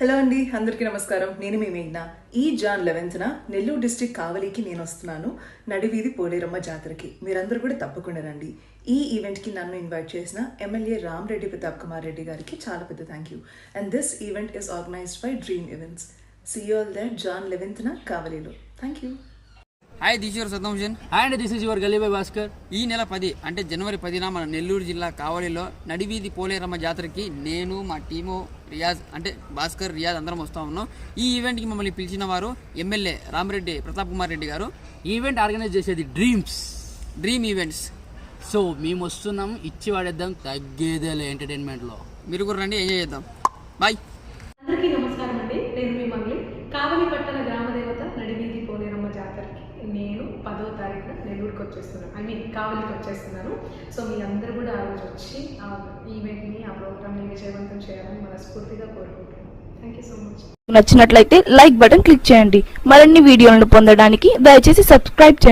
Hello అండి అందరికీ నమస్కారం. నేను మీ మేఘ్న. ఈ జాన్ లెవెన్త్న నెల్లూరు డిస్టిక్ కావలికి నేను వస్తున్నాను. నడివీధి పోలేరమ్మ జాతరకి. మీరందరూ కూడా తప్పకుండా రండి. ఈ ఈవెంట్కి నన్ను ఇన్వైట్ చేసిన ఎమ్మెల్యే రామ్ రెడ్డి ప్రతాప్ కుమార్ రెడ్డి గారికి చాలా పెద్ద thank you and this event is organized by dream events see all that June లెవెన్త్న కావలిలో. Thank you hi this your Saddamjan and this is your gully boy Bhaskar ఈ నెల పది అంటే జనవరి పదిన మన నెల్లూరు జిల్లా కావలిలో నడివీధి పోలేరమ్మ జాతరకి నేను మా టీము రియాజ్ అంటే భాస్కర్ రియాజ్ అందరం వస్తా ఉన్నాం. ఈ ఈవెంట్కి మమ్మల్ని పిలిచిన వారు ఎమ్మెల్యే రామరెడ్డి ప్రతాప్ కుమార్ రెడ్డి గారు. ఈవెంట్ ఆర్గనైజ్ చేసేది డ్రీమ్స్ డ్రీమ్ ఈవెంట్స్ సో మేము వస్తున్నాం ఇచ్చి వాడేద్దాం తగ్గేదేలే ఎంటర్టైన్మెంట్లో మీరు కూడా రండి ఎంజాయ్ చేద్దాం. బాయ్ అందరికీ నమస్కారం అండి. నేను మీ మంగ్లీ. కావలి పట్టణ గ్రామదేవత నడివీధి పోలేరమ్మ జాతరకి నేను పదో తారీఖున నెల్లూరుకి వచ్చేస్తున్నాను ఐ మీన్ కావలికి వచ్చేస్తున్నాను సో మీ అందరూ కూడా ఆ రోజు వచ్చి ఆ ఈవెంట్ని ఆ ప్రోగ్రామ్ని విజయవంతం చేయాలని మనస్ఫూర్తిగా కోరుకుంటున్నాను. థ్యాంక్ యూ సో మచ్ నచ్చినట్లయితే లైక్ బటన్ క్లిక్ చేయండి. మరిన్ని వీడియోలను పొందడానికి దయచేసి సబ్స్క్రైబ్ చేయండి.